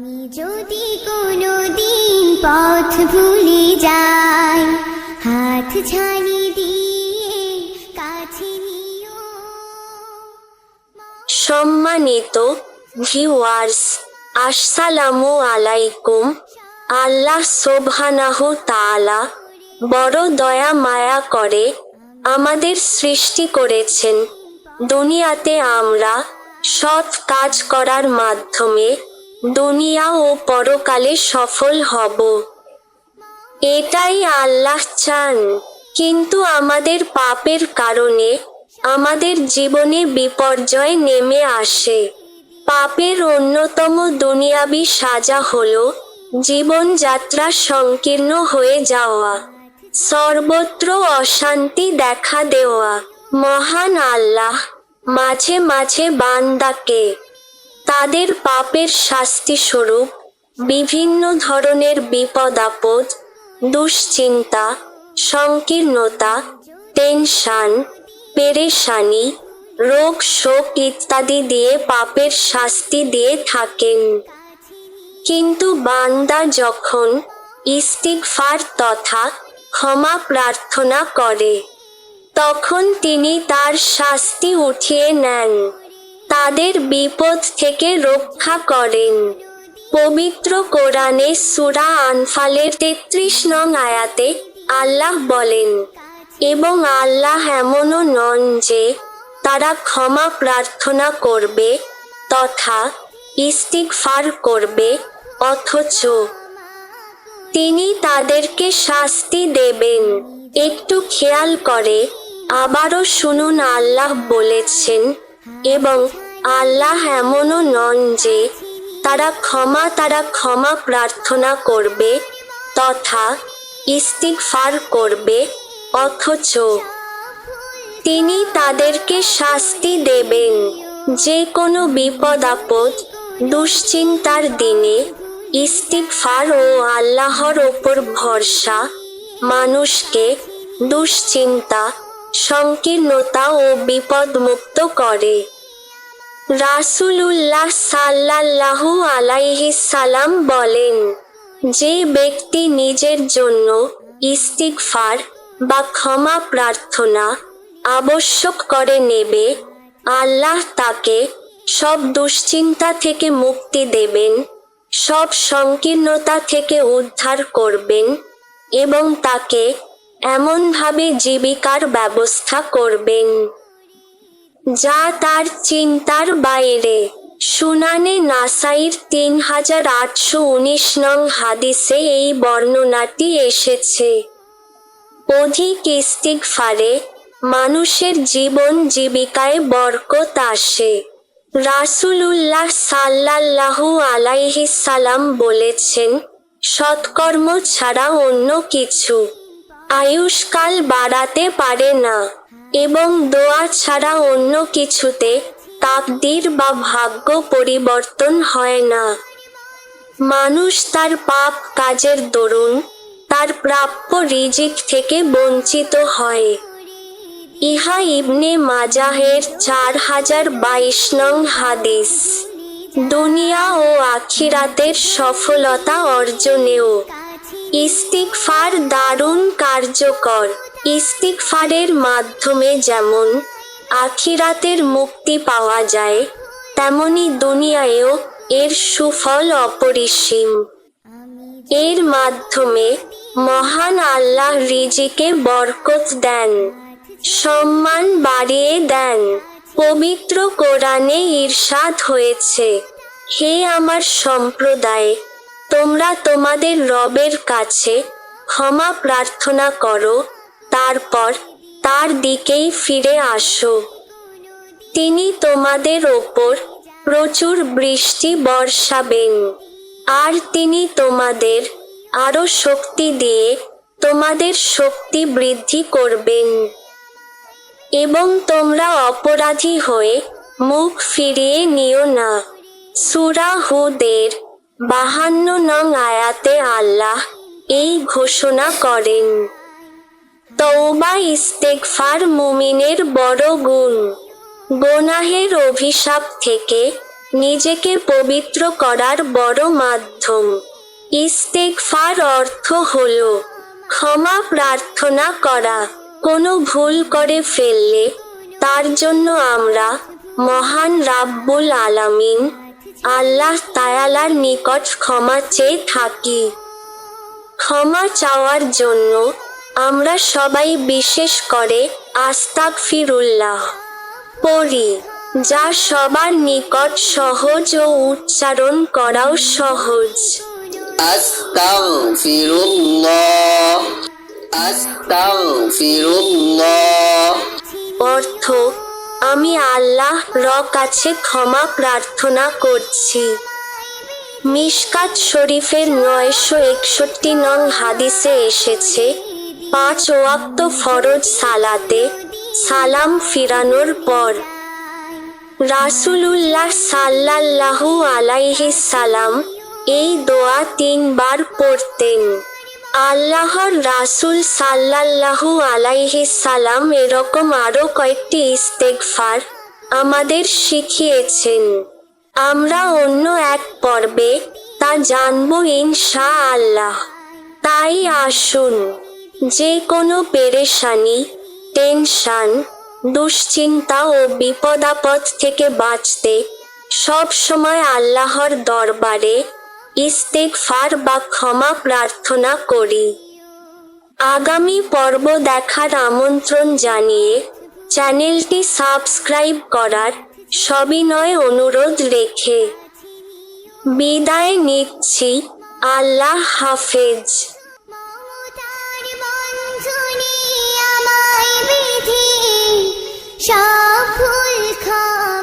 আমি যদি কোনো দিন পথ ভুলে যাই, হাত ছানি দিয়ে কাছে নিও। সম্মানিত ভিউয়ার্স আসসালামু আলাইকুম। আল্লাহ সোবহানাহু তাআলা বড় দয়া মায়া করে আমাদের সৃষ্টি করেছেন। দুনিয়াতে আমরা সৎ কাজ করার মাধ্যমে দুনিয়া ও পরকালে সফল হব। এটাই আল্লাহ চান। কিন্তু আমাদের পাপের কারণে আমাদের জীবনে বিপর্যয় নেমে আসে। পাপের অন্যতম দুনিয়াবি সাজা হল জীবনযাত্রা সংকীর্ণ হয়ে যাওয়া, সর্বত্র অশান্তি দেখা দেওয়া। মহান আল্লাহ মাঝে মাঝে বান্দাকে তাদের পাপের শাস্তি স্বরূপ বিভিন্ন ধরনের বিপদ আপদ, দুশ্চিন্তা, সংকীর্ণতা, টেনশান, পেরেশানি, রোগ শোক ইত্যাদি দিয়ে পাপের শাস্তি দিয়ে থাকেন। কিন্তু বান্দা যখন ইস্তিগফার তথা ক্ষমা প্রার্থনা করে, তখন তিনি তার শাস্তি উঠিয়ে নেন। তাদের বিপদ থেকে রক্ষা করেন। পবিত্র কোরআনে সুরা আনফালের তেত্রিশ নং আয়াতে আল্লাহ বলেন, এবং আল্লাহ এমনও নন যে তারা ক্ষমা প্রার্থনা করবে তথা ইস্তিগফার করবে, অথচ তিনি তাদেরকে শাস্তি দেবেন। একটু খেয়াল করে আবারও শুনুন আল্লাহ বলেছেন, এবং আল্লাহ এমনও নন যে তারা ক্ষমা তারা ক্ষমা প্রার্থনা করবে তথা ইস্তিগফার করবে, অথচ তিনি তাদেরকে শাস্তি দেবেন। যে কোনো বিপদ, আপদ, দুশ্চিন্তার দিনে ইস্তিগফার ও আল্লাহর ওপর ভরসা, মানুষকে দুশ্চিন্তা, সংকীর্ণতা ও বিপদ মুক্ত করে। রাসূলুল্লাহ সাল্লাল্লাহু আলাইহি সালাম বলেন, যে ব্যক্তি নিজের জন্য ইস্তিগফার বা ক্ষমা প্রার্থনা আবশ্যক করে নেবে, আল্লাহ তাকে সব দুশ্চিন্তা থেকে মুক্তি দেবেন, সব সংকীর্ণতা থেকে উদ্ধার করবেন এবং তাকে এমনভাবে জীবিকার ব্যবস্থা করবেন। যা তার চিন্তার বাইরে। সুনানে নাসাইর তিন হাজার আটশো উনিশ নং হাদিসে এই বর্ণনাটি এসেছে। অধিক ইস্তিগফারে মানুষের জীবন জীবিকায় বরকত আসে। রাসূলুল্লাহ সাল্লাল্লাহু আলাইহি সালাম বলেছেন, সৎকর্ম ছাড়া অন্য কিছু আয়ুষ্কাল বাড়াতে পারে না। এবং দোয়া ছাড়া অন্য কিছুতে তাকদির বা ভাগ্য পরিবর্তন হয় না। মানুষ তার পাপ কাজের দরুন তার প্রাপ্য রিজিক থেকে বঞ্চিত হয়। ইহা ইবনে মাজাহের চার হাজার বাইশ নং হাদিস। দুনিয়া ও আখিরাতের সফলতা অর্জনেও ইস্তিগফার দারুণ কার্যকর। ইস্তিগফারের মাধ্যমে যেমন আখিরাতের মুক্তি পাওয়া যায়, তেমনি দুনিয়ায়ও এর সুফল অপরিসীম। এর মাধ্যমে মহান আল্লাহ রিজিকে বরকত দেন, সম্মান বাড়িয়ে দেন। পবিত্র কোরআনে ঈর্ষাদ হয়েছে, হে আমার সম্প্রদায়, তোমরা তোমাদের রবের কাছে ক্ষমা প্রার্থনা করো তারপর তার দিকেই ফিরে আসো। তিনি তোমাদের ওপর প্রচুর বৃষ্টি বর্ষাবেন, আর তিনি তোমাদের আরও শক্তি দিয়ে তোমাদের শক্তি বৃদ্ধি করবেন। এবং তোমরা অপরাধী হয়ে মুখ ফিরিয়ে নিও না। সুরা হুদের বাহান্ন নং আয়াতে আল্লাহ এই ঘোষণা করেন। তৌবা ইস্তেগফার মুমিনের বড় গুণ। গোনাহের অভিশাপ থেকে নিজেকে পবিত্র করার বড় মাধ্যম। ইস্তেকফার অর্থ হল ক্ষমা প্রার্থনা করা। কোনো ভুল করে ফেললে তার জন্য আমরা মহান রাব্বুল আলামিন আল্লাহ তায়ালার নিকট ক্ষমা চেয়ে থাকি। ক্ষমা চাওয়ার জন্য আমরা সবাই বিশেষ করে আস্তাক ফিরুল্লাহ পড়ি যা সবার নিকট সহজ ও উচ্চারণ করাও সহজ। আস্তাগফিরুল্লাহ আস্তাগফিরুল্লাহ। অর্থ আমি আল্লাহ র কাছে ক্ষমা প্রার্থনা করছি। মিশকাত শরীফের নয়শো একষট্টি নং হাদিসে এসেছে পাঁচ ওয়াক্ত ফরজ সালাতে সালাম ফিরানোর পর রাসূলুল্লাহ সাল্লাল্লাহু আলাইহি সালাম এই দোয়া তিনবার পড়তেন। আল্লাহর রাসূল সাল্লাল্লাহু আলাইহি সালাম এরকম আরও কয়েকটি ইস্তেগফার আমাদের শিখিয়েছেন। আমরা অন্য এক পর্বে তা জানব ইনশা আল্লাহ তাই আসুন। যে কোনো পেরেশানি, টেনশান, দুশ্চিন্তা ও বিপদাপদ থেকে বাঁচতে সব সময় আল্লাহর দরবারে ইস্তেগফার বা ক্ষমা প্রার্থনা করি। আগামী পর্ব দেখার আমন্ত্রণ জানিয়ে চ্যানেলটি সাবস্ক্রাইব করার সবিনয় অনুরোধ রেখে বিদায় নিচ্ছি। আল্লাহ হাফেজ। সব ভুল ক্ষমা